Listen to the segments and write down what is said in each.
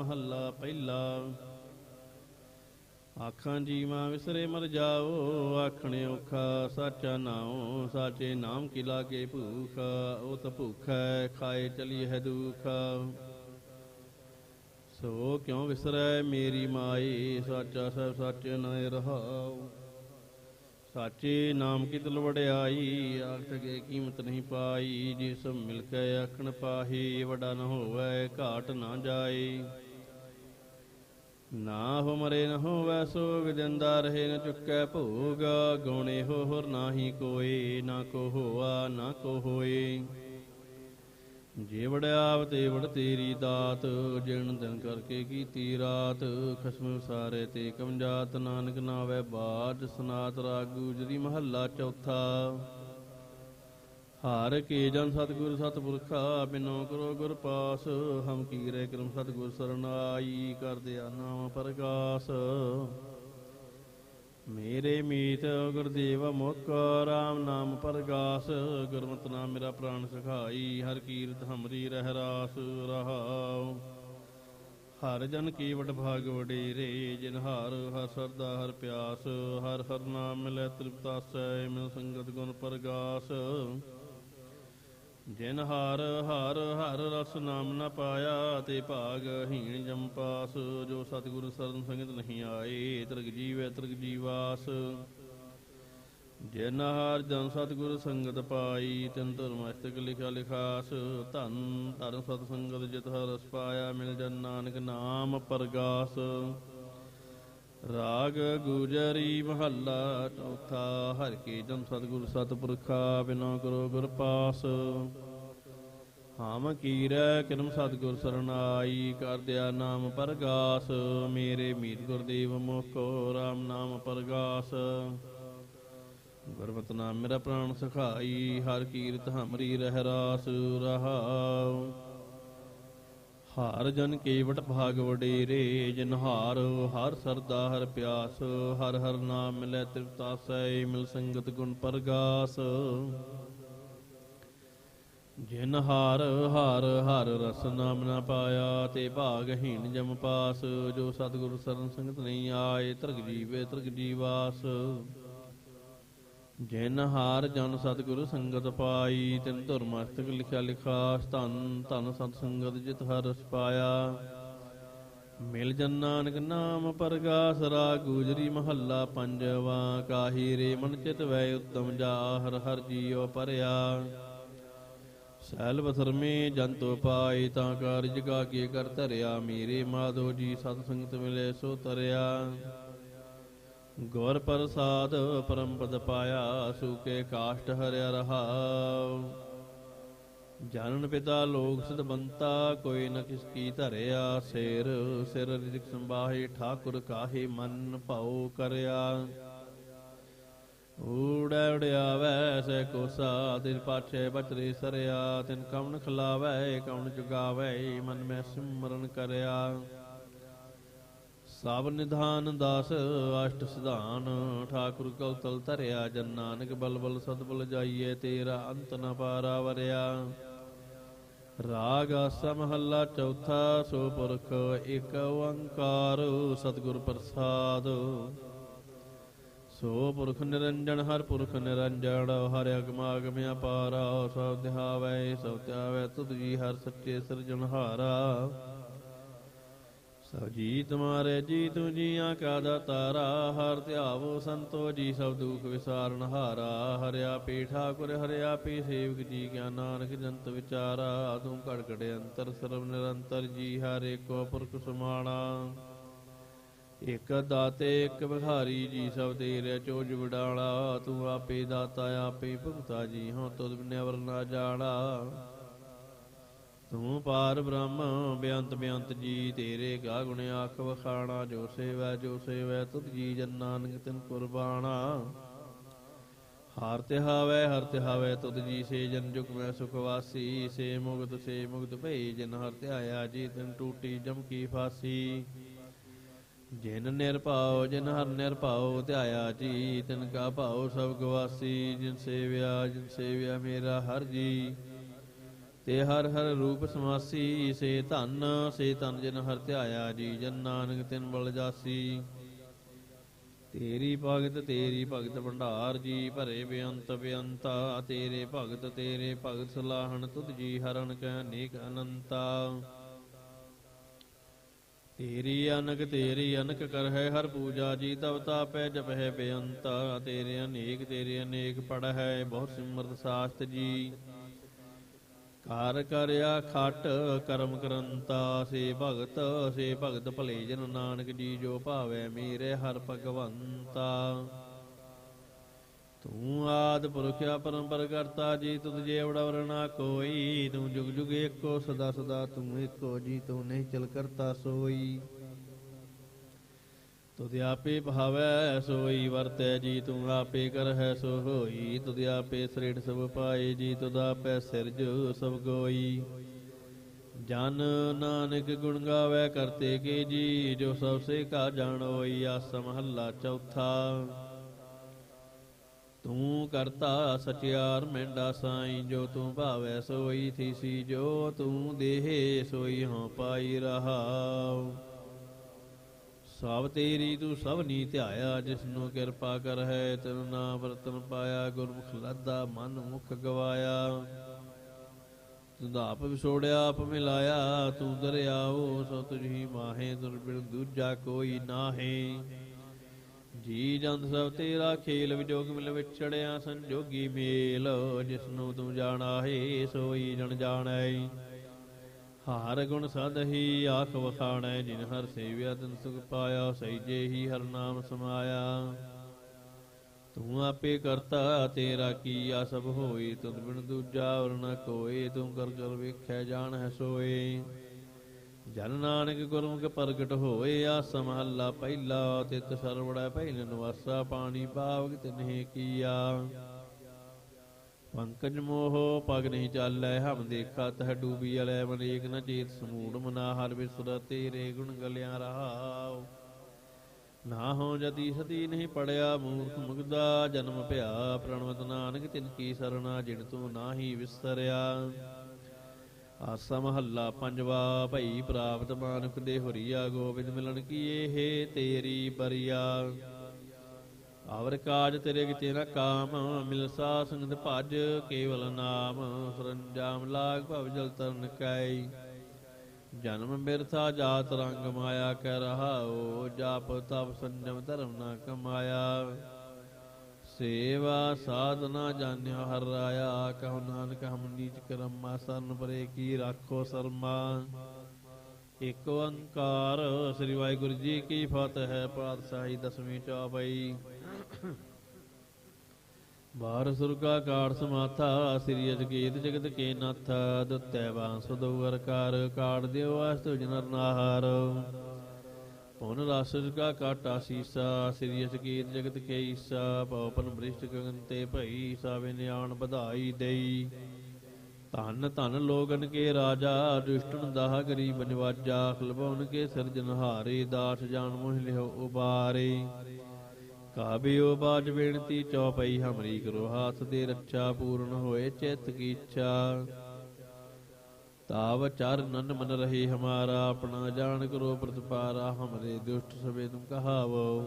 ਮਹੱਲਾ ਪਹਿਲਾ। ਆਖਾਂ ਜੀਵਾਂ ਵਿਸਰੇ ਮਰ ਜਾਓ, ਆਖਣ ਔਖਾ ਸਾਚਾ ਨਾਉ, ਸਾਚੇ ਨਾਮ ਕੀ ਲਾਗੇ ਭੂਖ ਉਹ ਤਾਂ ਹੈ ਖਾਏ ਚਲੀ ਹੈ ਦੁਖ। ਸੋ ਕਿਉ ਵਿਸਰੈ ਮੇਰੀ ਮਾਈ, ਸਾਚਾ ਸਭ ਸੱਚ ਨਇ ਰਹਾਉ। ਸਾਚੇ ਨਾਮ ਕੀ ਤਲ ਵਡਿਆਈ ਆਖ ਕੇ ਕੀਮਤ ਨਹੀਂ ਪਾਈ, ਜਿਸ ਮਿਲ ਕੇ ਆਖਣ ਪਾਹੀ, ਵਡਾ ਨ ਹੋਵੇ, ਘਾਟ ਨਾ ਜਾਏ ਨਾ ਹੋ ਮਰੇ ਨ ਹੋਵੈ ਸੋਗ, ਜੰਦਾ ਰਹੇ ਨ ਚੁੱਕੈ ਭੋਗ। ਗਉਣੇ ਹੋ ਹੋਰ ਨਾਹੀ ਕੋਏ ਨਾ ਕੋ ਹੋਆ, ਨਾ ਕੋ ਹੋਏ। ਜੇ ਵੜਿਆਵ ਤੇ ਵੜ ਤੇਰੀ ਦਾਤ, ਜਿਣ ਦਿਨ ਕਰਕੇ ਕੀਤੀ ਰਾਤ। ਖਸਮ ਸਾਰੇ ਤੇ ਕਮਜਾਤ ਨਾਨਕ ਨਾਵੇ ਬਾਜ, ਸਨਾਤ ਰਾਗੂ ਜਰੀ ਮਹੱਲਾ ਚੌਥਾ। ਹਾਰ ਕੇ ਜਨ ਸਤਗੁਰ ਸਤਪੁਰਖਾ, ਬਿਨੋ ਕਰੋ ਗੁਰ ਪਾਸ। ਹਮ ਕੀਰੇ ਕਰਮ ਸਤਗੁਰ ਸਰਨਾਈ ਕਰ ਦਿਆ ਨਾਮ ਪ੍ਰਕਾਸ਼। ਮੇਰੇ ਮੀਤ ਗੁਰਦੇਵ ਮੁਖ, ਰਾਮ ਨਾਮ ਪਰਗਾਸ। ਗੁਰਮਤਿ ਨਾਮ ਮੇਰਾ ਪ੍ਰਾਨ ਸਖਾਈ, ਹਰ ਕੀਰਤ ਹਮਰੀ ਰਹਿ ਰਾਸ ਰਹਾਉ। ਹਰ ਜਨ ਕੀ ਵਡ ਭਾਗ ਵਡੇਰੇ, ਜਿਨ ਹਾਰ, ਹਰ ਸਰਦਾ, ਹਰ ਪਿਆਸ। ਹਰ ਹਰ ਨਾਮ ਮਿਲੈ ਤ੍ਰਿਪਤਾਸੈ ਮਿਲ ਸੰਗਤ ਗੁਣ ਪਰਗਾਸ। ਜਿਨ ਹਰ ਹਰ ਹਰ ਰਸ ਨਾਮ ਨਾ ਪਾਇਆ ਤੇ ਭਾਗ ਹੀਣ ਜੰਪਾਸ ਜੋ ਸਤਿਗੁਰ ਸਰਨ ਸੰਗਤ ਨਹੀਂ ਆਏ, ਤ੍ਰਿਗ ਜੀਵੈ ਤ੍ਰਿਗ ਜੀਵਾਸ। ਜਿਨ ਹਰ ਜਨ ਸਤਿਗੁਰ ਸੰਗਤ ਪਾਈ, ਤਿਨ ਧੁਰ ਮਸਤਕ ਲਿਖਿਆ ਲਿਖਾਸ। ਧਨ ਧਰਮ ਸਤ ਸੰਗਤ ਜਿਤ ਹਰ ਰਸ ਪਾਇਆ, ਮਿਲ ਜਨ ਨਾਨਕ ਨਾਮ ਪਰਗਾਸ। ਰਾਗ ਗੁਜਰੀ ਮਹੱਲਾ ਚੌਥਾ, ਹਰ ਕੀ ਜਨ ਸਤਿਗੁਰ ਸਤਿਪੁਰਖਾ, ਬਿਨੋ ਕਰੋ ਗੁਰ ਪਾਸ। ਹਮ ਕੀਰੈ ਕਿਰਮ ਸਤਿਗੁਰ ਸਰਨਾਈ ਕਰਦਿਆ ਨਾਮ ਪਰਗਾਸ, ਮੇਰੇ ਮੀਤ ਗੁਰਦੇਵ ਮੁਖੋ RAM ਨਾਮ ਪਰਗਾਸ। ਗੁਰਮਤਿ ਨਾਮ ਮੇਰਾ ਪ੍ਰਾਣ ਸਖਾਈ, ਹਰ ਕੀਰਤ ਹਮਰੀ ਰਹਿ ਰਾਸ ਰਹਾਉ। ਹਾਰ ਜਨ ਕੇਵਟ ਭਾਗ ਵਡੇਰੇ ਜਿਨਹਾਰ ਹਰ ਸਰਦਾ ਹਰ ਪਿਆਸ, ਹਰ ਹਰ ਨਾਮ ਮਿਲੈ ਤ੍ਰਿਪਤਾਸੈ, ਮਿਲ ਸੰਗਤ ਗੁਣ ਪ੍ਰਗਾਸ। ਜਿਨ ਹਾਰ ਹਾਰ ਹਰ ਰਸ ਨਾਮ ਨਾ ਪਾਇਆ, ਤੇ ਭਾਗਹੀਣ ਜਮ ਪਾਸ, ਜੋ ਸਤਿਗੁਰ ਸਰਨ ਸੰਗਤ ਨਹੀਂ ਆਏ, ਤ੍ਰਗ ਜੀਵੇ ਤ੍ਰਗ ਜੀਵਾਸ। ਜਿਨ ਹਾਰ ਜਨ ਸਤਿਗੁਰ ਸੰਗਤ ਪਾਈ, ਤਿਨ ਧੁਰ ਮਸਤਕ ਲਿਖਿਆ ਲਿਖਾ, ਧਨ ਧਨ ਸਤ ਸੰਗਤ ਜਿਤ ਹਰ ਰਸ ਪਾਇਆ। ਮਿਲ ਜਨ ਨਾਨਕ ਨਾਮ ਪਰਗਾਸ, ਰਾ ਗੁਜਰੀ ਮਹੱਲਾ ਪੰਜਵਾ, ਕਾਹੀ ਰੇ ਮਨ ਚਿਤ ਵੈ ਉਤਮ ਜਾ, ਹਰ ਹਰ ਜੀਉ ਪਰਿਆ। ਸੈਲ ਬਥਰਮੇ ਜੰਤੋ ਪਾਈ ਤਾਂ ਕਾਰਜ ਕਾ ਕੀ ਕਰ ਧਰਿਆ, ਮੇਰੇ ਮਾਧੋ ਜੀ ਸਤ ਸੰਗਤ ਮਿਲੇ ਸੋ ਤਰਿਆ ਗੁਰ ਪ੍ਰਸਾਦ ਪਰਮ ਪਦ ਪਾਇਆ, ਸੂਕੇ ਕਾਸ਼ਟ ਹਰਿਆ ਰਹਾਉ ਜਾਨਨ ਪਿਤਾ ਲੋਕ ਸਿਧ ਬੰਤਾ, ਕੋਈ ਨ ਕਿਸ ਕੀ ਧਰਿਆ ਸਿਰ। ਸਿਰ ਰਿਜਕ ਸੰਭਾਹੇ, ਠਾਕੁਰ ਕਾਹੇ ਮਨ ਭਾਉ ਕਰਿਆ। ਊੜੈ ਉੜਿਆਵੈ, ਸੈ ਕੋਸਾ, ਤਿਨ ਪਾਛੇ ਬਚਰੇ ਸਰਿਆ। ਤਿਨ ਕਵਣ ਖਲਾਵੈ, ਕਵਣ ਜੁਗਾਵੈ, ਮਨ ਮੈਂ ਸਿਮਰਨ ਕਰਿਆ। ਸਭ ਨਿਧਾਨ ਦਾਸ ਅਸ਼ਟ ਸਿਧਾਨ, ਠਾਕੁਰ ਕਉਤਲ ਧਰਿਆ ਜਨ ਨਾਨਕ ਬਲ ਬਲ ਸਤਬਲ ਜਾਈਏ, ਤੇਰਾ ਅੰਤ ਨ ਪਾਰਾ ਵਰਿਆ। ਰਾਗ ਆਸਾ ਮਹੱਲਾ ਚੌਥਾ, ਸੋ ਪੁਰਖ ਏਕ ਓੰਕਾਰ, ਸਤਿਗੁਰ ਪ੍ਰਸਾਦ। ਸੋ ਪੁਰਖ ਨਿਰੰਜਨ, ਹਰ ਪੁਰਖ ਨਿਰੰਜਨ, ਹਰ ਅਗਮ ਅਗਮ ਅਪਾਰ, ਸਭ ਧਿਆਵੈ ਸਭ ਧਿਆਵੈ ਤੁਧ ਜੀ ਹਰ ਸੱਚੇ ਸਿਰਜਣਹਾਰਾ। ਸਭ ਜੀ ਤੁਮਾਰੇ ਜੀ ਤੂੰ ਜੀਆਂ ਕਾ ਦਾਤਾਰਾ ਹਰ ਧਿਆਵੋ ਸੰਤੋ ਜੀ, ਸਭ ਦੁਖ ਵਿਸਾਰਨ ਹਾਰਾ, ਹਰਿਆ ਪੀ ਠਾਕੁਰ, ਹਰਿਆ ਪੀ ਸੇਵਕ ਜੀ ਗਿਆਨ ਨਾਨਕ ਜੰਤ ਵਿਚਾਰਾ, ਤੂੰ ਘੜ ਘੜੇ ਅੰਤਰ, ਸਰਬ ਨਿਰੰਤਰ ਜੀ, ਹਰ ਏਕੋ ਪੁਰਖ ਸੁਮਾਣਾ। ਇਕ ਦਾਤੇ, ਇਕ ਬਿਹਾਰੀ ਜੀ, ਸਭ ਤੇਰੇ ਚੋਜ ਵਡਾਲਾ ਤੂੰ ਆਪੇ ਦਾਤਾ, ਆਪੇ ਭੁਗਤਾ ਜੀ ਹਾਂ ਤੁਧ ਬਿਨਵਰ ਨਾ ਜਾਣਾ। ਤੂੰ ਪਾਰ ਬ੍ਰਹਮ ਬੇਅੰਤ ਬੇਅੰਤ ਜੀ, ਤੇਰੇ ਗਾ ਗੁਣ ਆਖ ਵਖਾਣਾ, ਜੋ ਸੇਵੈ ਜੋ ਸੇਵੈ, ਤੁਧ ਜੀ ਜਨ ਨਾਨਕ ਤਿਨ ਕੁਰਬਾਨਾ ਹਾਰ ਤਿਹਾਵੈ, ਹਰ ਤਿਹਾਵੈ, ਤੁਧ ਜੀ ਸੇ ਜਨ ਜੁਗ ਮੈਂ ਸੁਖ ਵਾਸੀ, ਸੇ ਮੁਗਤ ਸੇ ਮੁਗਤ ਭਈ, ਜਿਨ ਹਰ ਧਿਆਇਆ ਜੀ ਤਿਨ ਟੂਟੀ ਜਮ ਕੀ ਫਾਸੀ। ਜਿਨ ਨਿਰਭਉ ਜਿਨ ਹਰ ਨਿਰਭਾਉ ਧਿਆਇਆ ਜੀ, ਤਿਨ ਕਾ ਭਾਉ ਸਭ ਗਵਾਸੀ, ਜਿਨ ਸੇਵਿਆ ਜਿਨ ਸੇਵਿਆ ਮੇਰਾ ਹਰ ਜੀ। ਤੇ ਹਰ ਹਰ ਰੂਪ ਸਮਾਸੀ, ਸੇ ਧਨ ਸੇ ਧਨ ਜਿਨ ਹਰ ਧਿਆਇਆ ਜੀ, ਜਨ ਨਾਨਕ ਤਿਨ ਬਲ ਜਾਸੀ। ਤੇਰੀ ਭਗਤ ਤੇਰੀ ਭਗਤ ਭੰਡਾਰ ਜੀ, ਭਰੇ ਬੇਅੰਤ ਬੇਅੰਤਾ, ਤੇਰੇ ਭਗਤ ਤੇਰੇ ਭਗਤ ਸਲਾਹਣ ਤੁਧ ਜੀ, ਹਰਨ ਕੈ ਅਨੇਕ ਅਨੰਤਾ। ਤੇਰੀ ਅਨਕ ਤੇਰੀ ਅਨਕ ਕਰ ਹੈ ਹਰ ਪੂਜਾ ਜੀ, ਤਵ ਤਾਪੈ ਜਪ ਹੈ ਬੇਅੰਤਾ। ਤੇਰੇ ਅਨੇਕ ਤੇਰੇ ਅਨੇਕ ਪੜ ਹੈ ਬਹੁਤ ਸਿਮਰਤ ਸਾਸਤ ਜੀ। ਹਰ ਕਰਿਆ ਖਟ ਕਰਮ ਕਰੰਤਾ, ਸੇ ਭਗਤ ਸੇ ਭਗਤ ਭਲੇ ਜਨ ਨਾਨਕ ਜੀ, ਜੋ ਭਾਵੇ ਮੇਰੇ ਹਰ ਭਗਵੰਤਾ। ਤੂੰ ਆਦ ਪੁਰਖਿਆ ਪਰੰਪਰ ਕਰਤਾ, ਜੀ ਤੁਧ ਜੇ ਵਰਣਾ ਕੋਈ, ਤੂੰ ਜੁਗ ਜੁਗ ਏਕੋ, ਸਦਾ ਸਦਾ ਤੂੰ ਏਕੋ, ਜੀ ਤੂੰ ਨਹੀਂ ਚਲ ਕਰਤਾ ਸੋਈ। ਤੁਧ ਆਪੇ ਭਾਵੈ ਸੋਈ ਵਰਤੈ, ਜੀ ਤੂੰ ਆਪੇ ਕਰਹਿ, ਸੋ ਹੋਈ। ਤੁਧ ਆਪੇ ਸ੍ਰਿੜ ਸਭ ਪਾਏ, ਜੀ ਤੁਧ ਆਪੇ ਸਿਰਜ ਸਭ ਗੋਈ। ਜਨ ਨਾਨਕ ਗੁਣ ਗਾਵੇ, ਕਰਤੇ ਕੇ ਜੀ, ਜੋ ਸਭ ਸੇ ਕਾ ਜਾਣੋਈ ਆਸ ਮਹੱਲਾ ਚੌਥਾ। ਤੂੰ ਕਰਤਾ ਸਚਿਆਰ ਮਿੰਡਾ ਸਾਈ, ਜੋ ਤੂੰ ਭਾਵੈ, ਸੋਈ ਥੀਸੀ, ਜੋ ਤੂੰ ਦੇਹੇ, ਸੋਈ ਹਾਂ ਪਾਈ ਰਹਾਉ। ਸਭ ਤੇਰੀ ਤੂੰ ਸਭ ਨੀ ਧਿਆਇਆ, ਜਿਸਨੂੰ ਕਿਰਪਾ ਕਰ ਹੈ ਤਨ ਨਾਮ ਰਤਨ ਪਾਇਆ, ਗੁਰਮੁਖ ਲਾਦਾ ਮਨ ਮੁਖ ਗਵਾਇਆ। ਤੂੰ ਆਪ ਵਿਛੋੜਿਆ, ਆਪ ਮਿਲਾਇਆ, ਤੂੰ ਦਰਿਆਓ ਸੋ ਤੁਝੀ ਮਾਹੇ ਦੁਰਬਿਨ ਦੂਜਾ ਕੋਈ ਨਾਹੀ। ਜੀ ਜੰਦ ਸਭ ਤੇਰਾ ਖੇਲ, ਵਿਜੋਗ ਮਿਲ ਵਿਛੜਿਆ, ਸੰਜੋਗੀ ਮੇਲ, ਜਿਸਨੂੰ ਤੂੰ ਜਾਣਾ ਹੈ ਸੋਈ ਜਨ ਜਾਣੈ। ਹਾਰ ਗੁਣ ਸਦਹੀ ਆਖ ਵਖਾਣੈ ਜਿਨ ਹਰ ਸੇਵਿਆ, ਤਨ ਸੁਖ ਪਾਇਆ ਸਈਜੇ ਹੀ ਹਰ ਨਾਮ ਸਮਾਇਆ। ਤੂੰ ਆਪੇ ਕਰਤਾ, ਤੇਰਾ ਕੀਆ ਸਭ ਹੋਈ ਤੁਧ ਬਿਨ ਦੂਜਾ ਔਰ ਨ ਕੋਏ, ਤੂੰ ਕਰ ਕਰ ਵੇਖੈ ਜਾਣ ਹੈ ਸੋਏ। ਜਨ ਨਾਨਕ ਗੁਰਮੁਖ ਪ੍ਰਗਟ ਹੋਏ, ਆਸ ਮਹੱਲਾ ਪਹਿਲਾ, ਤਿਤ ਸਰਵੜਾ ਪਹਿਲ ਨਿਵਾਸਾ, ਪਾਣੀ ਪਾਵਕ ਤਿਨਹਿ ਕੀਆ। ਪੰਕਜ ਮੋਹ, ਪਗ ਨਹੀਂ ਚਾਲੈ, ਹਮ ਦੇਖਾ ਤਹ ਡੂਬੀ ਅਲੈ, ਮਨ ਏਕ ਨ ਚੇਤ ਸਮੂੜ, ਮਨਾ ਹਰ ਬਿਸਰ, ਤੇਰੇ ਗੁਣ ਗਲਿਆ ਰਹਾਉ। ਨਾ ਹੋ ਜਤੀ ਸਤੀ ਨਹੀਂ ਪੜਿਆ, ਮੂਰਖ ਮੁਗਦਾ, ਜਨਮ ਭਿਆ, ਪ੍ਰਣਵਤ ਨਾਨਕ ਤਿਨ ਕੀ ਸਰਣਾ, ਜਿਨ ਤੂੰ ਨਾਹੀ ਵਿਸਰਿਆ। ਆਸਾ ਮਹੱਲਾ ਪੰਜਵਾ, ਭਈ ਪ੍ਰਾਪਤ ਮਾਨੁਖ ਦੇ ਹੁਰੀਆ, ਗੋਬਿੰਦ ਮਿਲਣ ਕੀ ਇਹ ਤੇਰੀ ਬਰੀਆ। ਆਵਰ ਕਾਜ ਤੇਰੇ ਕਿਤੇ ਤੇਰਾ ਕਾਮ ਮਿਲ ਸਾ ਸੰਗਤ ਭਜ ਕੇਵਲ ਨਾਮ, ਸਰੰਜਾਮ ਲਾਗ ਭਵ ਜਲ ਤਰਨ ਕੈ ਜਨਮ ਬਿਰਥਾ ਜਾਤ ਰੰਗ ਮਾਇਆ ਕਹਿ ਰਹਾਓ ਜਾਪ ਤਪ ਸੰਜਮ ਧਰਮ ਨਾ ਕਮਾਇਆ। ਸੇਵਾ ਸਾਧਨਾ ਜਾਣਿਆ ਹਰ ਰਾਇਆ ਕਹੋ ਨਾਨਕ ਹਮ ਨੀਚ ਕਰਮਾ, ਸਰਨ ਪਰੇ ਕੀ ਰਾਖੋ ਸਰਮਾ। ਇਕ ਓੰਕਾਰ, ਸ੍ਰੀ ਵਾਹਿਗੁਰੂ ਜੀ ਕੀ ਫਤਿਹ, ਪਾਤਸ਼ਾਹੀ ਦਸਵੀਂ ਚੌਪਈ। ਬਾਰ ਸੁਰਗਾ ਕਾੜ ਸਮਾਥਾ, ਸ੍ਰੀ ਅਜਗੀਤ ਜਗਤ ਕੇ ਨਾਥ, ਦੁਤੈ ਬਾਂਸ ਦਉਰ ਕਰ, ਕਾੜ ਦਿਓ ਅਸਤੁ ਜਨਰ ਨਾਹਰ। ਪਉਨ ਰਾਸਜ ਕਾ ਕਾਟਾ ਸੀਸਾ, ਸ੍ਰੀ ਅਜਗੀਤ ਜਗਤ ਕੇ ਈਸਾ ਪਉਪਨ ਬ੍ਰਿਸ਼ਟ ਗਗਨ ਤੇ ਭਈ, ਸਾਵੇ ਨਿਆਣ ਵਧਾਈ ਦੇਈ। ਧਨ ਧਨ ਲੋਗਨ ਕੇ ਰਾਜਾ, ਦੁਸ਼ਟਨ ਦਾਹ ਗਰੀਬ ਨਿਵਾਜਾ ਖਲਬਉਨ ਕੇ ਸਿਰਜਨਹਾਰੇ ਦਾਸ ਜਾਨ ਮੋਹ ਲਿਓ ਉਬਾਰੇ। ਕਾਬਿਓ ਬਾਜ ਬੇਨਤੀ ਚੌਪਈ ਹਮਰੀ ਕਰੋ ਹਾਥ ਦੇ ਰੱਛਾ ਪੂਰਨ ਹੋਏ ਚਿਤ ਕੀ ਇੱਛਾ। ਤਾਵ ਚਰ ਨਨ ਮਨ ਰਹੇ ਹਮਾਰਾ, ਆਪਣਾ ਜਾਣ ਕਰੋ ਪ੍ਰਤਪਾਰਾ, ਹਮਰੇ ਦੁਸ਼ਟ ਸਵੇ ਤੁਮ ਕਹਾਵੋ।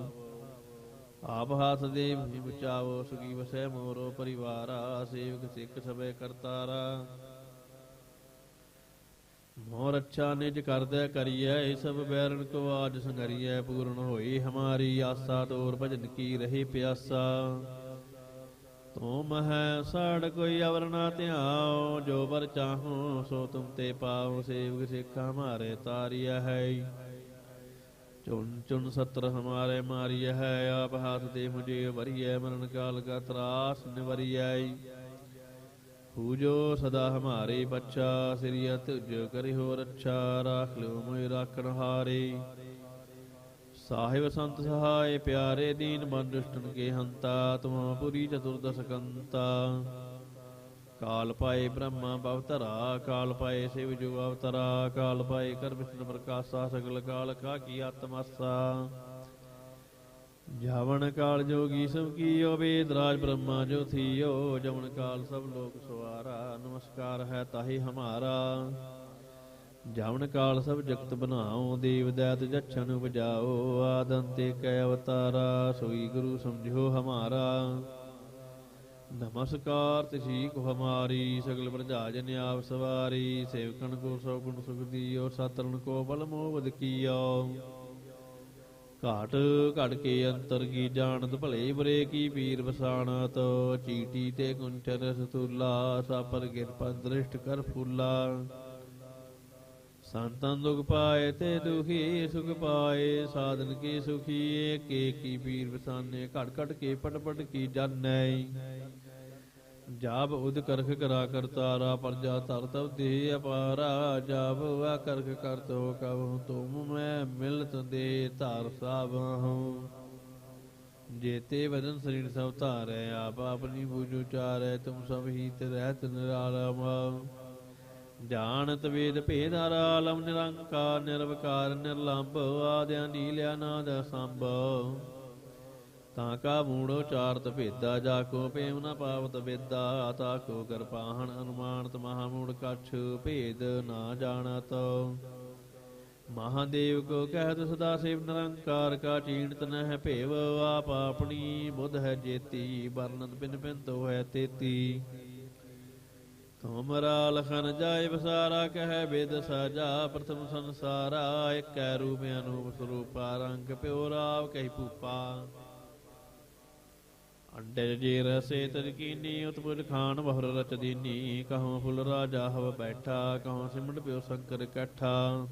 ਆਪ ਹਾਥ ਦੇ ਭੀ ਬਚਾਵੋ, ਸੁਖੀ ਵਸੈ ਮੋਰੋ ਪਰਿਵਾਰਾ, ਸੇਵਕ ਸਿੱਖ ਸਭੇ ਕਰਤਾਰਾ। ਮੋਰ ਅੱਛਾ ਨਿਜ ਕਰਦੈ ਕਰੀਐ, ਇਹ ਸਭ ਬੈਰਨ ਕੋ ਆਜ ਸੰਗਰੀਐ ਪੂਰਨ ਹੋਈ ਹਮਾਰੀ ਆਸਾ, ਤੋਰ ਭਜਨ ਕੀ ਰਹੀ ਪਿਆਸਾ। ਤੁਮ ਹੈ ਸੜ ਕੋਈ ਅਵਰ ਨਾ ਧਿਆਓ ਜੋ ਵਰ ਚਾਹੋ, ਸੋ ਤੁਮ ਤੇ ਪਾਓ ਸੇਵਕ ਸਿੱਖ ਹਮਾਰੇ ਤਾਰਿਆ ਹੈ। ਚੁਣ ਚੁਣ ਸਤਰ ਹਮਾਰੇ ਮਾਰਿਆ ਹੈ, ਆਪ ਹਾਥ ਦੇ ਮੁਝੇ ਵਰੀਐ, ਮਰਨ ਕਾਲ ਕਾ ਤਰਾਸ ਨਿਵਰੀਐ। ਪੂਜੋ ਸਦਾ ਹਮਾਰੇ ਬੱਚਾ ਸ੍ਰੀ ਅਤੁਜ ਕਰਿ ਰੱਛਾ ਰਾਖ ਲਿਓ ਮੋਇ ਰਾਖਣ ਹਾਰੇ। ਸਾਹਿਬ ਸੰਤ ਸਹਾਏ, ਪਿਆਰੇ ਦੀਨ ਮਨ ਕੇ ਹੰਤਾ, ਤੁਮ ਪੁਰੀ ਚਤੁਰਦਸ ਕੰਤਾ। ਕਾਲ ਪਾਏ ਬ੍ਰਹਮਾ ਬਵਤਰਾ ਕਾਲ ਪਾਏ ਸਿਵ ਜੁਗ ਅਵਤਰਾ ਕਾਲ ਪਾਏ ਕਰ ਵਿਸ਼ਨ ਪ੍ਰਕਾਸ਼ਾ, ਸਗਲ ਕਾਲ ਕਾ ਕੀ ਆਤਮਸਾ ਜਾਵਣ ਕਾਲ ਜੋਗੀ ਸਭ ਕੀਓ, ਵੇਦ ਰਾਜ ਬ੍ਰਹਮਾ ਜੋ ਥੀਓ ਜਵਨ ਕਾਲ ਸਭ ਲੋਕ ਸਵਾਰਾ, ਨਮਸਕਾਰ ਹੈ ਤਾਹੀ ਹਮਾਰਾ। ਜਾਵਨ ਕਾਲ ਸਭ ਜਗਤ ਬਨਾਓ ਦੇਵ ਦੈਤ ਜਛਨ ਉਪਜਾਓ ਆਦੰਤੇ ਕੈ ਅਵਤਾਰਾ, ਸੋਈ ਗੁਰੂ ਸਮਝੋ ਹਮਾਰਾ। ਨਮਸਕਾਰ ਤਿਸੀ ਕੋ ਹਮਾਰੀ, ਸਗਲ ਪ੍ਰਜਾ ਜਨ ਆਪ ਸਵਾਰੀ, ਸੇਵਕਨ ਕੋ ਸੋ ਗੁਣ ਸੁਖ ਦੀਓ ਸਤਰਨ ਕੋ ਬਲ ਮੋਵਦ ਕੀਓ। ਘਾਟ ਘੜ ਕੇ ਅੰਤਰ ਕੀ ਜਾਣਤ, ਭਲੇ ਬਰੇ ਕੀ ਪੀਰ ਵਸਾਣਤ। ਚੀਟੀ ਤੇ ਕੁੰਚਨ ਸਤੂਲਾ ਸਾਪਰ ਕਿਰਪਾ ਦ੍ਰਿਸ਼ਟ ਕਰ ਫੂਲਾ। ਸੰਤਨ ਦੁਖ ਪਾਏ ਤੇ ਦੁਖੀ ਸੁਖ ਪਾਏ, ਸਾਧਨ ਕੀ ਸੁਖੀ ਏਕ ਕੀ ਪੀਰ ਵਸਾਨੇ। ਘੜ ਘੜ ਕੇ ਪਟ ਪਟ ਕੀ ਜਾਣੈ ਜਾਬ ਉਦ ਕਰਖ ਕਰਾ ਕਰਤਾਰਾ ਪਰਜਾ ਧਰ ਤਵ ਦੇ ਅਪਾਰਾ ਜਾਬ ਵਾ ਕਰਖ ਕਰਤੋ ਕਬਹੁ ਤੁਮ ਮੈਂ ਮਿਲਤ ਦੇ ਧਾਰ ਸਾਬਹੁ ਜੇਤੇ ਵਦਨ ਸਰੀਰ ਸਭ ਧਾਰੈ, ਆਪ ਆਪਣੀ ਬੂਝ ਉਚਾਰੈ ਤੁਮ ਸਭ ਹੀ ਰਹਿਤ ਨਿਰਾਲਮ। ਜਾਣਤ ਵੇਦ ਭੇਦ ਆਲਮ, ਨਿਰੰਕਾਰ, ਨਿਰਵਕਾਰ, ਨਿਰਲੰਭ, ਆਦਿਆਂ ਨੀਲਿਆ ਨਾਦ ਸੰਭ ਤਾਂ ਕਾ ਮੂੜੋ ਚਾਰਤ ਭੇਦਾ, ਜਾ ਕੋ ਪੇਮ ਨ ਪਾਵਤ ਵੇਦਾ, ਤਾ ਕੋ ਕਰਪਾਹਣ ਅਨੁਮਾਨਤ ਮਹਾ ਮੂੜ ਕਛ ਭੇਦ ਨਾ ਜਾਣਤ। ਮਹਾਦੇਵ ਕੋ ਕਹਿਤ ਸਦਾ ਸੇਵ ਨਿਰੰਕਾਰ, ਕਾ ਚੀਣਤ ਨਹਿ ਭੇਵ, ਆਪ ਆਪਣੀ ਬੁੱਧ ਹੈ ਜੇਤੀ ਵਰਨਤ ਬਿਨ ਬਿਨ ਤੋ ਹੈ ਤੇਤੀ। ਤੁਮਰਾ ਲਖਨ ਜਾਇ ਬਸਾਰਾ ਕਹਿ ਬੇਦ ਸਾਜਾ, ਪ੍ਰਥਮ ਸੰਸਾਰਾ, ਇਕੈ ਰੂਪ ਅਨੂਪ ਸਰੂਪਾ, ਰੰਗ ਪਿਓ ਰਾਵ ਕਹਿ ਭੂਪਾ। ਅੰਡੇ ਜੀ ਰਸੇ ਤਰਕੀਨੀ ਉਤਪੁਰ ਖਾਨ ਬਹੁਰ ਰਚ ਦੀਨੀ। ਕਹਉ ਫੁੱਲ ਰਾਜਾ ਹਵ ਬੈਠਾ, ਕਹਉ ਸਿਮਟ ਪਿਓ ਸ਼ੰਕਰ ਇਕੱਠਾ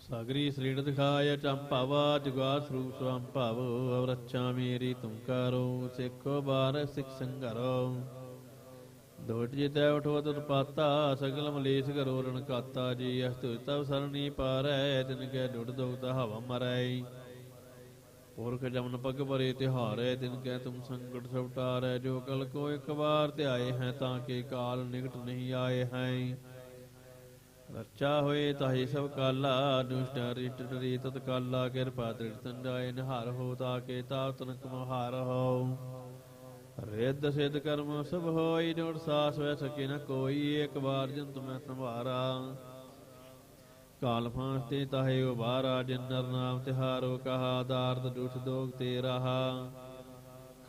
ਸਾਗਰੀ ਸ੍ਰੀੜ ਦਿਖਾਇ ਚੰਪਾਵਾ ਜੁਗਾ ਸਰੂਪ ਸੰਭਵ ਅਵਰਛਾ ਮੇਰੀ ਤੁਮ ਕਰੋ, ਸਿੱਖੋ ਬਾਰ ਸਿੱਖ ਸੰਗਰੋ ਦੋਟ ਜਿਤੈ ਉਠੋ ਤੁਰ ਪਾਤਾ, ਸਗਲ ਮਲੇਸ਼ ਕਰੋ ਰਣ ਕਾਤਾ। ਜੀ ਅਸਤੁ ਤਵ ਸਰਣੀ ਪਾਰੈ ਤਿਨ ਕੈ ਡੁੱਡ ਦੋਗਤ ਹਵਾ ਮਰੈ। ਪੁਰਖ ਜਮਨ ਪਗ ਭਰੇ ਤਿਹਾਰੈ ਤਿਨ ਕੈ ਤੁਮ ਸੰਕਟ ਸਭ ਟਾਰੈ ਜੋ ਕਲ ਕੋ ਇੱਕ ਵਾਰ ਧਿਆਏ ਹੈ, ਤਾਂ ਕੇ ਕਾਲ ਨਿਕਟ ਨਹੀਂ ਆਏ ਹੈ। ਰਚਾ ਹੋਏ ਤਾਹੀ ਸਭ ਕਾਲਾ, ਦੁਸ਼ਟ ਰਿਟ ਰੀ ਤਤ ਕਾਲਾ, ਕਿਰਪਾ ਤ੍ਰਿਟ ਤੰਡਾਏ ਨਿਹਾਰ ਹੋ, ਤਾ ਕੇ ਤਾ ਤਨਕ ਮਹਾਰ ਹੋ। ਰਿੱਧ ਸਿੱਧ ਕਰਮ ਸਭ ਹੋਈ ਨੋਟ ਸਾਸ ਵੈ ਸਕੇ ਨ ਕੋਈ, ਇੱਕ ਵਾਰ ਜੰਤ ਮੈਂ ਸੰਭਾਰਾ। ਕਾਲ ਫਾਂਸ ਤੇ ਤਾਹੇ ਉਬਾਰਾ ਜਿਨ ਨਰ ਨਾਮ ਤਿਹਾਰੋ ਕਹਾ, ਦਾਰਦ ਦੁਖ ਦੋਗ ਤੇ ਰਹਾ।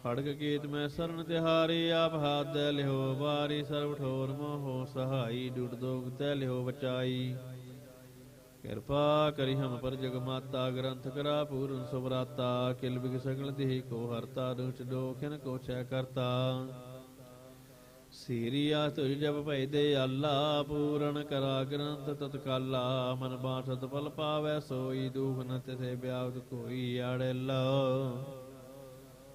ਖੜਗ ਕੀਤ ਮੈਂ ਸਰਨ ਤਿਹਾਰੀ ਆਪ ਹਾਥ ਲਿਓ ਵਾਰੀ, ਸਰਬ ਠੋਰ ਮੋਹ ਸਹਾਈ ਡੁੱਟ ਦੋਗ ਤੇ ਲਿਓ ਬਚਾਈ। ਕਿਰਪਾ ਕਰੀ ਹਮ ਪਰ ਜਗ ਮਾਤਾ, ਗ੍ਰੰਥ ਕਰਾ ਪੂਰਨ ਸੁਭਰਾਤਾ ਕਿਲ ਬਿਗ ਸਗਲ ਦੇਹ ਕੋ ਹਰਤਾ ਦੁਚ ਦੋਖਿਨ ਕੋ ਚੈ ਕਰਤਾ। ਸੀਰੀਆ ਤੁਝ ਜਬ ਭੈ ਦੇ ਅੱਲਾ, ਪੂਰਨ ਕਰਾ ਗ੍ਰੰਥ ਤਤਕਾਲਾ, ਮਨ ਬਾਸਤ ਫਲ ਪਾਵੈ, ਸੋਈ ਦੂਖ ਨ ਤਿਥੇ ਬਿਆਵਤ ਕੋਈ ਆੜੇ ਲੋ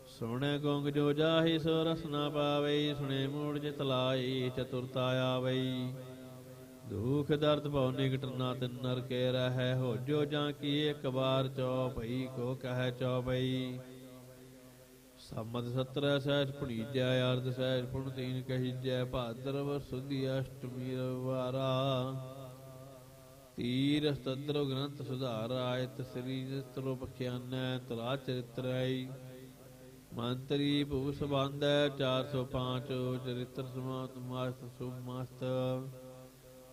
ਸੁਣੇ ਗੋਂਗ ਜੋ ਜਾਹੀ, ਸੋ ਰਸ ਨਾ ਪਾਵੇ, ਸੁਣੇ ਮੂੜ ਜਿਤ ਲਾਈ ਚਤੁਰਤਾ ਆਵਈ ਦੁਖ ਦਰਦ ਭਉ ਨਿਕਟ ਨਾ ਤਿਨ ਨਰ ਕੇ ਰਹੈ, ਹੋ ਜੋ ਜਾਂ ਕੀ ਇੱਕ ਵਾਰ ਚਉਪਈ ਕੋ ਕਹੈ ਚਉਪਈ ਸੰਮਤ 17 ਸਹਿਜ ਪੁਣੀਜੈ ਅਰਧ ਸਹਿਜ ਪੁਣ ਤੀਨ ਕਹੀਜੈ ਭਾਦਰਵ ਸੁਦੀ ਅਸ਼ਟਮੀ ਰਵਾਰਾ ਤੀਰ ਸਤਦਰੋ ਗ੍ਰੰਥ ਸੁਧਾਰ, ਇਤ ਸ੍ਰੀ ਜਸਤਰੋ ਬਖਿਆਨੈ ਤਰਾ ਚਰਿਤਰੈ ਮੰਤਰੀ ਭੂ ਸਬੰਧੈ 405 ਚਰਿਤ੍ਰ ਸਮਾਤ ਮਾਸਤ ਸੁਮਾਸਤ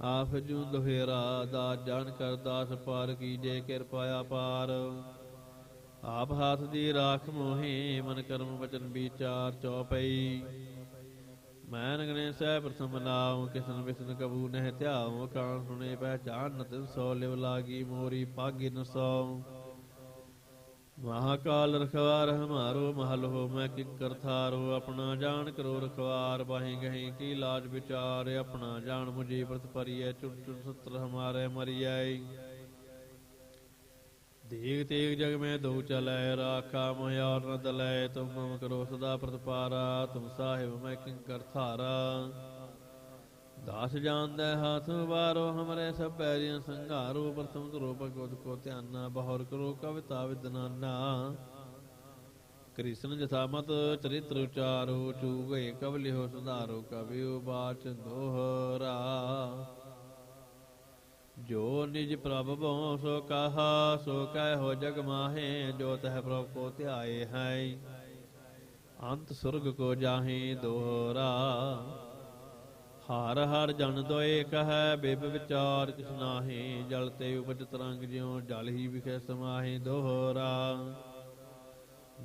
ਆਪ ਜੂ ਦੁਹੇਰਾ ਦਾ ਜਾਣ ਕਰ ਦਾਸ ਪਾਰ ਕੀ ਜੇ ਕਿਰਪਾ ਅਪਾਰ ਆਪ ਹਾਥ ਦੀ ਰਾਖ ਮੋਹੇ, ਮਨ ਕਰਮ ਬਚਨ ਵਿਚਾਰ ਚਉਪਈ। ਮੈਂ ਨਗਨੇ ਸਹਿ ਪ੍ਰਥਮ ਨਾਮ ਕਿਸਨ ਵਿਸਨ ਕਬੂ ਨਹਿ ਧਿਆਉ, ਕਾਣ ਸੁਣੇ ਪਹਿਚਾਨ ਨ ਤਿਨ ਸੋ ਲਿਵ ਲਾਗੀ ਮੋਰੀ ਪਾਗੀ ਨ ਸੋ। ਮਹਾਕਾਲ ਰਖਵਾਰ ਹਮਾਰੋ, ਮਹਲ ਹੋ ਮੈਂ ਕਿਕਰ ਥਾਰੋ, ਆਪਣਾ ਜਾਣ ਕਰੋ ਰਖਵਾਰ ਬਾਹੀ ਗਹੀ ਕੀ ਲਾਜ ਵਿਚਾਰ, ਆਪਣਾ ਜਾਣ ਮੁਝੇ ਪ੍ਰਤ ਚੁਣ ਚੁਰ ਚੁਰ ਸਤਰ ਹਮਾਰੇ ਮਰਿਐ। ਦੇਗ ਤੇਗ ਜਗ ਮੈਂ ਦੋ ਚਲੈ, ਰਾਖਾ ਮਹਿਆਰ ਨ ਦਲੈ, ਤੁਮ ਮਮ ਕਰੋ ਸਦਾ ਪ੍ਰਤਪਾਰਾ, ਤੁਮ ਸਾਹਿਬ ਮੈਂ ਕਿੰਕਰ ਥਾਰਾ ਦਾਸ ਜਾਣਦਾ ਹਾਥ ਵਾਰੋ, ਹਮਰੇ ਸਭ ਪੈਰੀਆਂ ਸੰਘਾਰੋ, ਪ੍ਰਥਮ ਕਰੋ ਭਗਵਤ ਕੋ ਧਿਆਨਾ, ਬਹੁਰ ਕਰੋ ਕਵਿਤਾ ਵਿਦਨਾਨਾ ਕ੍ਰਿਸ਼ਨ ਜਥਾ ਮਤ ਚਰਿਤ੍ਰ ਉਚਾਰੋ ਚੂਗੇ ਕਵ ਲਿਓ ਸੁਧਾਰੋ ਕਵਿਓ ਬਾਚ ਦੋਹਰਾ। ਜੋ ਨਿਜ ਪ੍ਰਭ ਭਉ ਸੋ ਕਹਾ, ਸੋ ਕਹਿ ਹੋ ਜਗ ਮਾਹੇ, ਜੋ ਤਹ ਪ੍ਰਭ ਕੋ ਧਿਆਏ ਹੈ ਅੰਤ ਸੁਰਗ ਕੋ ਜਾਹੇ ਦੋਹਰਾ, ਹਰ ਹਰ ਜਨ ਦੋਏ ਕਹੈ, ਬਿਬ ਵਿਚਾਰ ਕਿਛ ਨਾਹੀ, ਜਲ ਤੇ ਉਪਜ ਤਰੰਗ ਜਿਉ ਜਲ ਹੀ ਵਿਖੇ ਸਮਾਹੇ ਦੋਹਰਾ।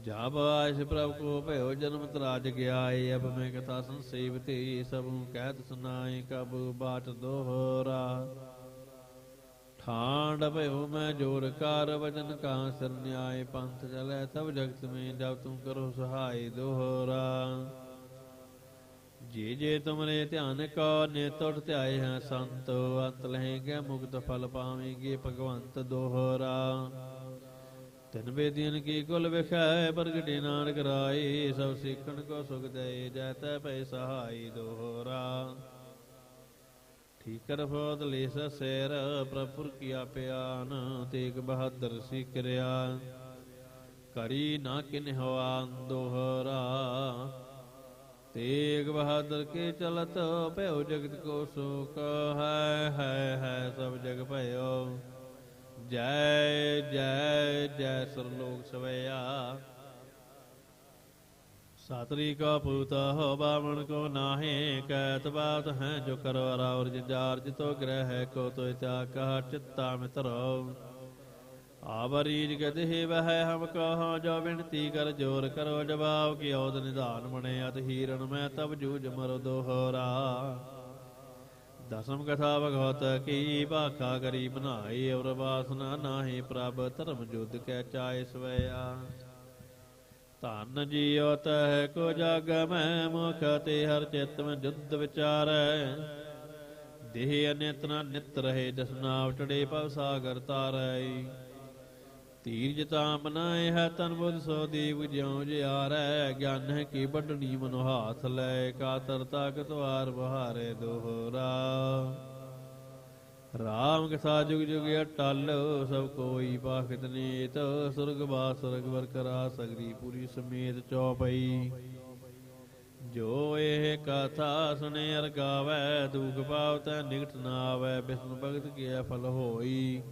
ਜਬ ਆਇਸ ਪ੍ਰਭ ਕੋ ਭਇਓ ਜਨਮ ਤਰਾਜ ਗਿਆਏ, ਅਬ ਮੈਂ ਕਥਾ ਸੰਸੇਵ ਸੰਸੇਵਤੇ ਸਭੂ ਕਹਿਤ ਸੁਨਾਏ, ਕਬ ਬਾਟ ਦੋਹਰਾ। ਠਾਂਡ ਭਇਓ ਮੈਂ ਜੋਰ ਕਰ ਵਜਨ ਕਾ ਸਿਰ ਨਿਆਏ ਪੰਥ ਚਲੈ ਸਭ ਜਗਤ ਮੇ ਜਬ ਤੁਮ ਕਰੋ ਸਹਾਈ ਦੋਹਰਾ। ਜੇ ਜੇ ਤੁਮਰੇ ਧਿਆਨ ਕੋ ਨੇ ਟੁੱਟ ਧਿਆਏ ਹੈ ਸੰਤ, ਅੰਤ ਲਹੇਗੇ ਮੁਕਤ ਫਲ ਪਾਵੇਂਗੇ ਭਗਵੰਤ ਦੋਹਰਾ। ਤਿਨ ਬੇਦੀਨ ਕੀ ਕੁਲ ਵਿਖੈ ਪ੍ਰਗਟੇ ਨਾਨਕ ਰਾਏ, ਸਭ ਸਿੱਖਣ ਕੋ ਸੁਖ ਦੇ ਜੈ ਤੈ ਪੈ ਸਹਾਈ ਦੋਹਰਾ। ਠੀਕਰ ਫੋਦ ਲੇਸ ਸੇਰ ਪ੍ਰਭੁਰ ਕੀਆ ਪਿਆਨ, ਤੇਗ ਬਹਾਦਰ ਸੀ ਕਿਰਿਆ। ਕਰੀ ਨਾ ਕਿਨ ਹਵਾ ਦੋਹਰਾ, ਤੇਗ ਬਹਾਦਰ ਕੇ ਚਲਤ ਭਇਓ ਜਗਤ ਕੋ ਸੁਖ ਹੈ ਹੈ ਹੈ ਸਭ ਜਗ ਭਇਓ। ਜੈ ਜੈ ਜੈ ਸਰਲੋਕ ਸਵਿਆ ਸਾਤਰੀ ਕਾ ਪੂਤ ਹੋ ਬਾਵਣ ਕੋ ਨਾਹੇ, ਕੈਤ ਬਾਤ ਹੈ ਜੋ ਕਰੋ ਰਾਵਰ ਜਜਾਰ ਜਿਤੋ ਗ੍ਰਹਿ ਕੋ ਤੋ ਤਿਆ ਕਹ ਚਿੱਤਾ ਮਿਤਰੋ। ਆਵਰੀਜ ਗਦਹਿ ਵਹਿ ਹਮ ਕਹੋ, ਜੋ ਬਿਨਤੀ ਕਰ ਜੋਰ ਕਰੋ ਜਵਾਬ ਕੀ ਔਦ ਨਿਧਾਨ ਮਣੇ ਅਤ ਹੀਰਨ, ਮੈਂ ਤਬ ਜੂਜ ਮਰ ਦੋਹਰਾ। ਦਸਮ ਕਥਾ ਭਗਵਤ, ਕੀ ਭਾਖਾ ਕਰੀ ਬਨਾਈ ਔਰ ਵਾਸਨਾ ਨਾਹੀ ਪ੍ਰਭ, ਧਰਮ ਜੁਦ ਕੈ ਚਾਇ ਸਵਿਆ ਧਨ ਜੀਉ ਤਹਿ ਕੋ ਜਗ ਮੈਂ ਮੁਖ ਤੇ ਹਰ ਚਿਤ ਮੈਂ ਜੁਦ ਵਿਚਾਰੈ। ਦੇਹ ਅਨਿਤ ਨ ਨਿਤ ਰਹੇ ਜਸਨਾਵ ਚੜੇ ਭਵ ਸਾਗਰ ਤਾਰੈ। ਤੀਰਜ ਜਤਾ ਮਨਾਏ ਹੈ ਤਨ ਬੁੱਧ ਸੋ ਦੀਵ ਜਿਉ ਜਿਆਰੈ। ਗਿਆਨ ਹੈ ਕੀ ਵੱਡਣੀ ਮਨੁ ਹਾਥ ਲੈ ਕਾਤਰ ਤਾਕਤ ਵਾਰ ਬਹਾਰੇ ਦੋਹਰਾ। ਰਾਮ ਕਥਾ ਜੁਗ ਜੁਗ ਅਟਲ, ਸਭ ਕੋਈ ਪਾਖਿਤ ਨੀਤ, ਸੁਰਗ ਬਾਸ ਸੁਰਗ ਵਰ ਕਰਾ ਸਗਰੀ ਪੂਰੀ ਸਮੇਤ ਚੌਪਈ। ਜੋ ਇਹ ਕਥਾ ਸੁਨੇ ਅਰ ਗਾਵੈ, ਦੁਖ ਪਾਵਤੈ ਨਿਕਟ ਨਾ ਆਵੈ ਬਿਸਨ ਭਗਤ ਕੀਆ ਫਲ ਹੋਈ।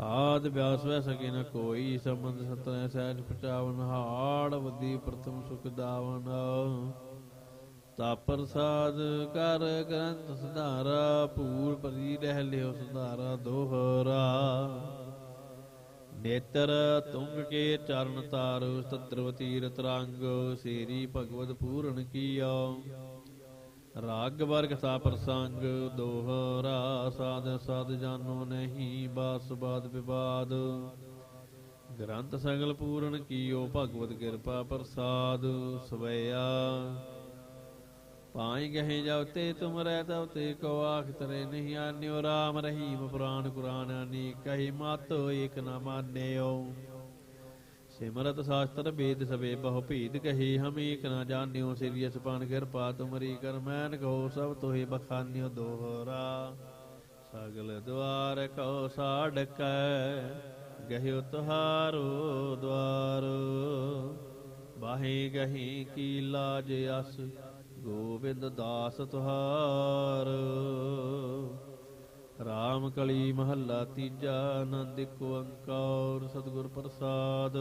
ਆਦ ਬਿਆਸ ਵੈ ਸਕੇ ਨ ਕੋਈ, ਸੰਬੰਧ ਸਤਰੈ ਸਹਿਜ ਪਚਾਵਨ ਹਾੜ ਵਦੀ ਪ੍ਰਥਮ ਸੁਖ ਦਾਵਨ। ਤਾ ਪ੍ਰਸਾਦ ਕਰ ਗ੍ਰੰਥ ਸੁਧਾਰਾ, ਪੂਰ ਪਰੀ ਰਹਿ ਲਿਓ ਸੁਧਾਰਾ ਦੋਹਰਾ। ਨੇਤਰ ਤੁੰਗ ਕੇ ਚਰਨ ਤਾਰ ਸਤਰਵਤੀ ਰਤਰੰਗ ਸੇਰੀ ਭਗਵਤ ਪੂਰਨ ਕੀਓ। ਰਾਗ ਵਰਗ ਸਾ ਪ੍ਰਸੰਗ, ਦੋਹਰਾ ਸਾਧ ਸਾਧ ਜਾਨੋ ਨਹੀਂ, ਬਾਸ ਬਾਦ ਵਿਵਾਦ। ਗ੍ਰੰਥ ਸੰਗਲ ਪੂਰਨ ਕੀਓ ਭਗਵਤ ਕਿਰਪਾ ਪ੍ਰਸਾਦ ਸਵਿਆ ਪਾਈ ਗਹਿ ਜਾਉ ਤੇ ਤੁਮ ਰਹਿ ਤਉ ਤੇ ਕੋ ਆਖ ਤਰੇ ਨਹੀਂ ਆਨਿਓ, ਰਾਮ ਰਹੀਮ ਪੁਰਾਨ ਕੁਰਾਨ ਅਨੀ ਕਹੀ ਮਾਤੋ ਏਕ ਨਾ ਮਾਨਿਓ। ਸਿਮਰਤ ਸ਼ਾਸਤਰ ਵੇਦ ਸਵੇ ਬਹੁ ਭੀਦ ਕਹੀ, ਹਮ ਏਕ ਨਾ ਜਾਣਿਓ ਸਿਰਿਯਸ ਪਾਨ ਕਿਰਪਾ ਤੁਮਰੀ ਕਰ, ਮੈਨ ਕਹੋ ਸਭ ਤੋਹਿ ਬਖਾਨਿਓ ਦੋਹਰਾ। ਸਗਲ ਦਵਾਰ ਕਉ ਸਾੜਕੈ ਗਹਿਓ ਤੁਹਾਰੋ ਦਵਾਰ। ਬਾਹੀ ਗਹੀ ਕੀ ਲਾਜ ਅਸ ਗੋਬਿੰਦ ਦਾਸ ਤੁਹਾਰ। ਰਾਮ ਕਲੀ ਮਹੱਲਾ ਤੀਜਾ, ਆਨੰਦ ਇੱਕ ਓੰਕਾਰ ਸਤਿਗੁਰ ਪ੍ਰਸਾਦ।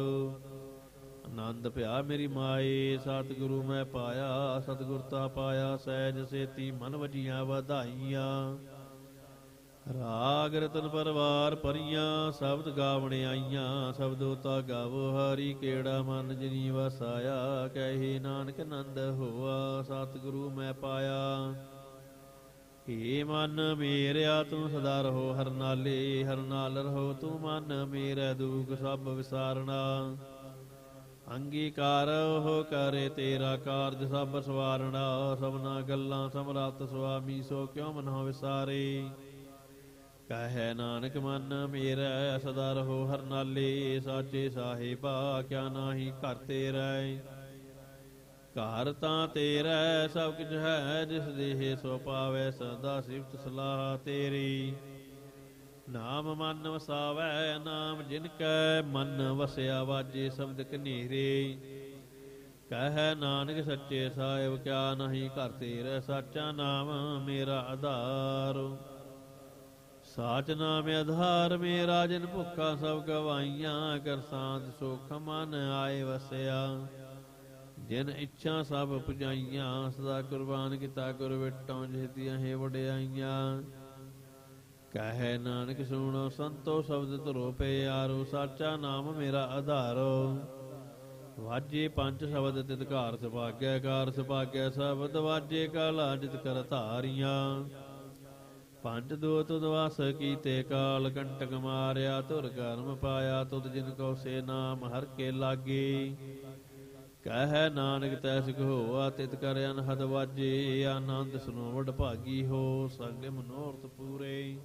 ਆਨੰਦ ਭਿਆ ਮੇਰੀ ਮਾਏ, ਸਤਿਗੁਰੂ ਮੈਂ ਪਾਇਆ, ਸਤਿਗੁਰ ਤਾ ਪਾਇਆ, ਸਹਿਜ ਸੇਤੀ ਮਨ ਵਜੀਆਂ ਵਧਾਈਆਂ। ਰਾਗ ਰਤਨ ਪਰਵਾਰ ਪਰੀਆਂ, ਸ਼ਬਦ ਗਾਵਣ ਆਈਆਂ। ਸ਼ਬਦੋ ਤਾ ਗਾਵੋ, ਹਰੀ ਕਿਹੜਾ ਮਨ ਜਿਨੀ ਵਸਾਇਆ। ਕਹੇ ਨਾਨਕ ਨੰਦ ਹੋਆ, ਸਤਿਗੁਰੂ ਮੈਂ ਪਾਇਆ। ਏ ਮਨ ਮੇਰਿਆ, ਤੂੰ ਸਦਾ ਰਹੋ ਹਰ ਨਾਲੇ। ਹਰ ਨਾਲ ਰਹੋ ਤੂੰ ਮਨ ਮੇਰਾ, ਦੁਖ ਸਭ ਵਿਸਾਰਣਾ ਅੰਗੀਕਾਰ ਹੋ ਕਰੇ ਤੇਰਾ ਕਾਰਜ ਸਭ ਸਵਾਰਣਾ ਸਭਨਾ ਗੱਲਾਂ ਸਮਰੱਥ ਸੁਆਮੀ, ਸੋ ਕਿਉ ਮਨੋ ਵਿਸਾਰੇ? ਕਹੈ ਨਾਨਕ ਮਨ ਮੇਰਾ, ਸਦਾ ਰਹੋ ਹਰ ਨਾਲੇ ਸਾਚੇ ਸਾਹਿਬਾ, ਕਿਆ ਨਾਹੀ ਘਰ ਤੇਰਾ ਘਰ ਤਾਂ ਤੇਰਾ ਸਭ ਕੁਝ ਹੈ, ਜਿਸ ਦੇਹ ਸੋ ਪਾਵੇ, ਸਦਾ ਸਿਫਤ ਸਲਾਹ ਤੇਰੀ। ਨਾਮ ਮਨ ਵਸਾਵੈ, ਨਾਮ ਜਿਨ ਕੈ, ਮਨ ਵਸਿਆ ਵਾਜੇ ਸ਼ਬਦ ਕਨੇਰੇ ਕਹੈ ਨਾਨਕ, ਸੱਚੇ ਸਾਹਿਬ, ਕਿਆ ਨਹੀਂ ਘਰ ਤੇਰਾ ਸਾਚਾ ਨਾਮ ਮੇਰਾ ਆਧਾਰ। ਸਾਚ ਨਾਮ ਆਧਾਰ, ਮੇ ਰਾਜਨ ਭੁੱਖਾ ਸਭ ਗਵਾਈਆਂ, ਕਰ ਸਾਧ ਸੁਖ ਮਨ ਆਏ ਵਸਿਆ। ਜਿਨ ਇੱਛਾ ਸਭ ਪੁਜਾਈਆਂ, ਸਦਾ ਕੁਰਬਾਨ ਕੀਤਾ ਗੁਰ ਵਿਟੋਂ ਜਿਹਤੀਆਂ ਹੈ ਵਡਿਆਈਆਂ। ਕਹੈ ਨਾਨਕ ਸੁਣੋ, ਸੰਤੋ ਸ਼ਬਦ ਧਰੋ ਪਿਆਰੋ, ਸਾਚਾ ਨਾਮ ਮੇਰਾ ਆਧਾਰੋ। ਵਾਜੇ ਪੰਜ ਸ਼ਬਦ ਤਿਤਕਾਰ ਸੁਭਾਗਿਆ ਕਾਰ ਸੁਭਾਗਿਆ ਸ਼ਬਦ ਵਾਜੇ ਕਾਲਾ ਜਿਤ ਕਰ ਧਾਰੀਆਂ। ਪੰਜ ਦੋ ਤੁਧ ਵਾਸ ਕੀਤੇ, ਕਾਲ ਕੰਟਕ ਮਾਰਿਆ ਤੁਰ ਕਰਮ ਪਾਇਆ, ਤੁਧ ਜਿਨ ਕੋ ਸੇ ਨਾਮ ਹਰ ਕੇ ਲਾਗੇ। ਕਹਿ ਨਾਨਕ ਤੈ ਸਿਖ ਹੋਆ ਤਿਤ ਕਰ ਅਨਹਦ ਵਾਜੇ, ਆਨੰਦ ਸੁਨੋ ਵਡ ਭਾਗੀ ਹੋ ਸਗਲੇ ਮਨੋਰਥ ਪੂਰੇ।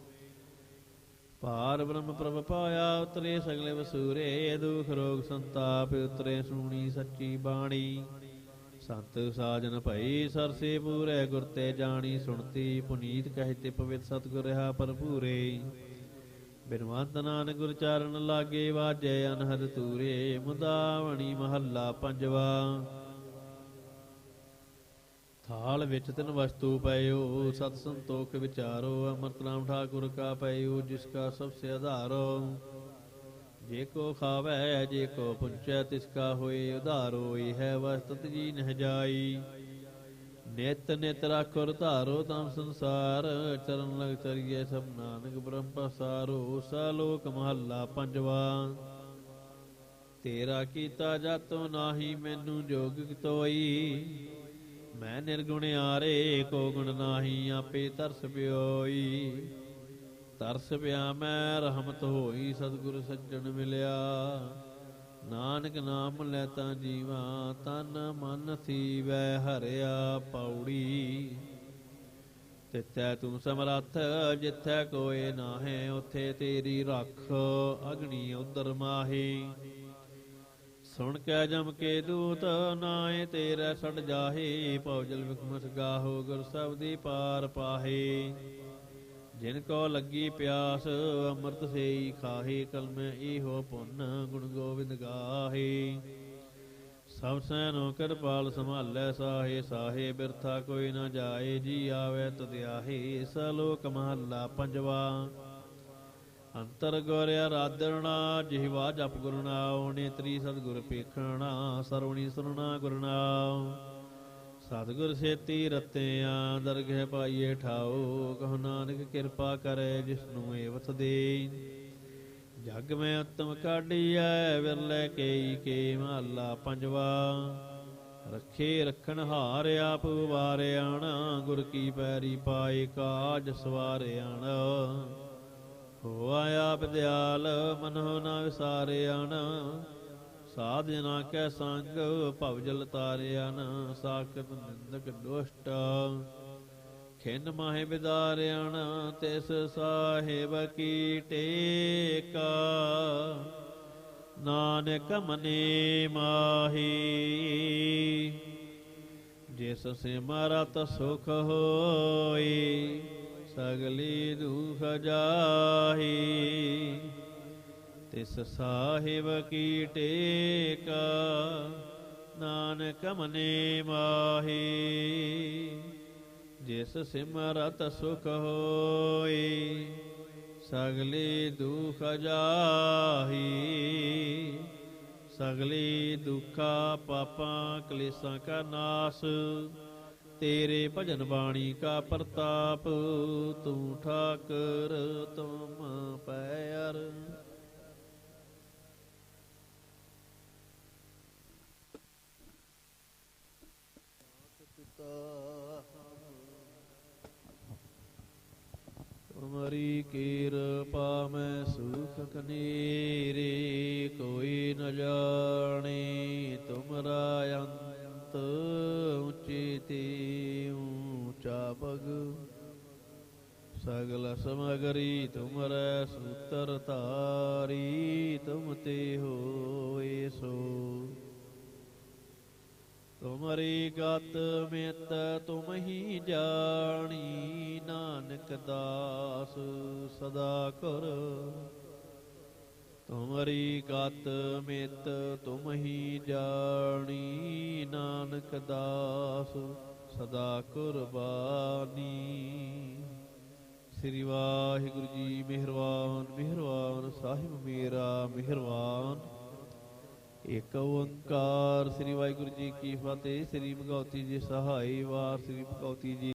ਪਾਰ ਬ੍ਰਹਮ ਪ੍ਰਭ ਪਾਇਆ, ਉਤਰੇ ਸਗਲੇ ਵਸੂਰੇ, ਦੁਖ ਰੋਗ ਸੰਤਾਪ, ਉਤਰੇ ਸੁਣੀ ਸੱਚੀ ਬਾਣੀ। ਸੰਤ ਸਾਜਨ ਭਈ ਸਰਸੇ ਪੂਰੇ ਗੁਰ ਤੇ ਜਾਣੀ ਸੁਣਤੀ, ਪੁਨੀਤ ਕਹਤੇ ਪਵਿੱਤ ਸਤਿਗੁਰ ਰਹਾ ਭਰਪੂਰੇ। ਬਿਨਵੰਤ ਨਾਨਕ ਗੁਰ ਚਾਰਨ ਲਾਗੇ ਵਾਜੈ, ਅਨਹਦ ਤੂਰੇ ਮੁਦਾਵਣੀ ਮਹੱਲਾ ਪੰਜਵਾ। ਥਾਲ ਵਿੱਚ ਤਿਨ ਵਸਤੂ ਪਇਓ, ਸਤ ਸੰਤੋਖ ਵਿਚਾਰੋ, ਅਮਰਤ ਨਾਮ ਠਾਕੁਰ ਕਾ ਪਇਓ, ਜਿਸ ਕਾ ਸਭ ਸੇ ਆਧਾਰੋ। ਜੇ ਕੋ ਖਾਵੈ, ਜੇ ਕੋ ਪੁੰਚੈ, ਤਿਸ ਕਾ ਹੋਏ ਉਧਾਰੋ ਇਹ ਵਸਤਤ ਜੀ ਨਹਿ ਜਾਈ। ਨਿਤ ਨਿਤ ਰਾਖੁਰ ਧਾਰੋ ਤਮ ਸੰਸਾਰ, ਚਰਨ ਲਗ ਚਰੀਏ ਸਭ ਨਾਨਕ ਬ੍ਰਹਮ ਪਸਾਰੋ ਸਲੋਕ ਮਹੱਲਾ ਪੰਜਵਾ। ਤੇਰਾ ਕੀਤਾ ਜਾਤੋ ਨਾਹੀ ਮੈਨੂੰ ਜੋਗ ਤੋਈ ਮੈਂ ਨਿਰਗੁਣ ਆਰੇ, ਕੋ ਗੁਣ ਨਾਹੀ ਆਪੇ ਤਰਸ ਪਿਓਈ। ਤਰਸ ਪਿਆ ਮੈਂ, ਰਹਿਮਤ ਹੋਈ ਸਤਿਗੁਰ ਸੱਜਣ ਮਿਲਿਆ। ਨਾਨਕ ਨਾਮ ਲੈ ਤਾਂ ਜੀਵਾ, ਤਨ ਮਨ ਥੀਵੈ ਹਰਿਆ ਪੌੜੀ। ਤਿੱਥੈ ਤੂੰ ਸਮਰੱਥ, ਜਿੱਥੈ ਕੋਏ ਨਾਹੇ, ਉਥੇ ਤੇਰੀ ਰੱਖ ਅਗਣੀ ਉਦਰ ਮਾਹੀ। ਸੁਣ ਕੇ ਜਮ ਕੇ ਦੂਤ ਨਾਏ ਤੇਰੇ ਛੜ ਜਾਹੇ ਪੌਜਲ ਵਿਖਮਸ ਗਾਹੋ ਗੁਰ ਸਬਦੀ ਪਾਰ ਪਾਹੇ। ਜਿਨ ਕੋ ਲੱਗੀ ਪਿਆਸ, ਅੰਮ੍ਰਿਤ ਸੇਈ ਖਾਹੇ ਕਲਮੇ ਈਹੋ ਪੁੰਨ ਗੁਣ ਗੋਬਿੰਦ ਗਾਹੇ। ਸਭ ਸੈਨੋ ਕਿਰਪਾਲ ਸੰਭਾਲੈ ਸਾਹੇ ਸਾਹੇ ਬਿਰਥਾ ਕੋਈ ਨਾ ਜਾਏ, ਜੀ ਆਵੇ ਤੁਧਿਆਹੇ ਸਲੋਕ ਮਹੱਲਾ ਪੰਜਵਾ। ਅੰਤਰ ਗੁਰ ਆਰਾਧਣਾ ਜਿਹਵਾ ਜਪ ਗੁਰੂ ਨੇ ਤ੍ਰੀ ਸਤਿਗੁਰ ਪੇਖਣਾ ਸਰਵਣੀ ਸੁਰਣਾ ਗੁਰੂ ਸਤਿਗੁਰ ਸੇਤੀ ਰਤਿਆਂ, ਦਰਗਹਿ ਪਾਈਏ ਠਾਓ, ਕਹੋ ਨਾਨਕ ਕਿਰਪਾ ਕਰੇ ਜਿਸਨੂੰ ਏਵਤ ਦੇ ਜਗ ਮੈਂ ਉਤਮ ਕਾਢੀਐ, ਵਿਰਲੇ ਕੇਈ ਕੇ ਮਹੱਲਾ ਪੰਜਵਾ। ਰੱਖੇ ਰਖਣ ਹਾਰ ਆਪ ਵਾਰਿਆਣਾ ਗੁਰ ਕੀ ਪੈਰੀ ਪਾਏ ਕਾਜ ਸਵਾਰਿਆਣਾ ਹੋ ਆਇਆ ਵਿਦਿਆਲ ਮਨੋ ਨਾ ਵਿਸਾਰਿਆਣ ਸਾਧਨਾ ਕੈ ਸੰਗ, ਭਵ ਜਲ ਤਾਰਿਆਨ ਸਾਖਤ ਨਿੰਦਕ ਦੁਸ਼ਟ। ਖਿੰਨ ਮਾਹੇ ਬਿਦਾਰਿਆਣ, ਤਿਸ ਸਾਹਿਬ ਕੀ ਟੇਕਾ। ਨਾਨਕ ਮਨੇ ਮਾਹੀ, ਜਿਸ ਸਿਮਰਤ ਸੁਖ ਹੋਈ, ਸਗਲੀ ਦੁਖ ਜਾਹੀ। ਤਿਸ ਸਾਹਿਬ ਕੀ ਟੇਕਾ, ਨਾਨਕ ਮਨੇ ਮਾਹੀ। ਜਿਸ ਸਿਮਰਤ ਸੁਖ ਹੋਈ, ਸਗਲੀ ਦੁਖ ਜਾਹੀ। ਸਗਲੀ ਦੁੱਖਾਂ ਪਾਪਾਂ ਕਲੇਸ਼ਾਂ ਕਾ ਨਾਸ, ਤੇਰੇ ਭਜਨ ਬਾਣੀ ਕਾ ਪ੍ਰਤਾਪ, ਤੂੰ ਠਾਕਰ ਤੁਮ ਪੈਰ। ਤੁਮਰੀ ਕਿਰਪਾ ਮੈਂ ਸੁਖ ਕਨੀਰੇ, ਕੋਈ ਨ ਜਾਣੇ ਤੁਮਰਾ ਅੰਤ ਉੱਚੇ ਤੇ ਊਚਾ ਪਗ। ਸਗਲ ਸਮਗਰੀ ਤੁਮਰੈ ਸੂਤਰ ਤਾਰੀ ਤੁਮ ਤੇ ਹੋਏ ਸੋ। ਤੁਮਰੀ ਗਤ ਮਿਤ ਤੁਮ ਹੀ ਜਾਣੀ, ਨਾਨਕ ਦਾਸ ਸਦਾ ਕਰ। ਤੁਮਰੀ ਗਤ ਮਿਤ ਤੁਮ ਹੀ ਜਾਣੀ, ਨਾਨਕ ਦਾਸ ਸਦਾ ਕੁਰਬਾਨੀ। ਸ੍ਰੀ ਵਾਹਿਗੁਰੂ ਜੀ, ਮਿਹਰਬਾਨ ਮਿਹਰਬਾਨ, ਸਾਹਿਬ ਮੇਰਾ ਮਿਹਰਬਾਨ। ਇਕ ਓੰਕਾਰ, ਸ੍ਰੀ ਵਾਹਿਗੁਰੂ ਜੀ ਕੀ ਫਤਿਹ, ਸ੍ਰੀ ਭਗਵਤੀ ਜੀ ਸਹਾਈ ਵਾਰ, ਸ੍ਰੀ ਭਗਵਤੀ ਜੀ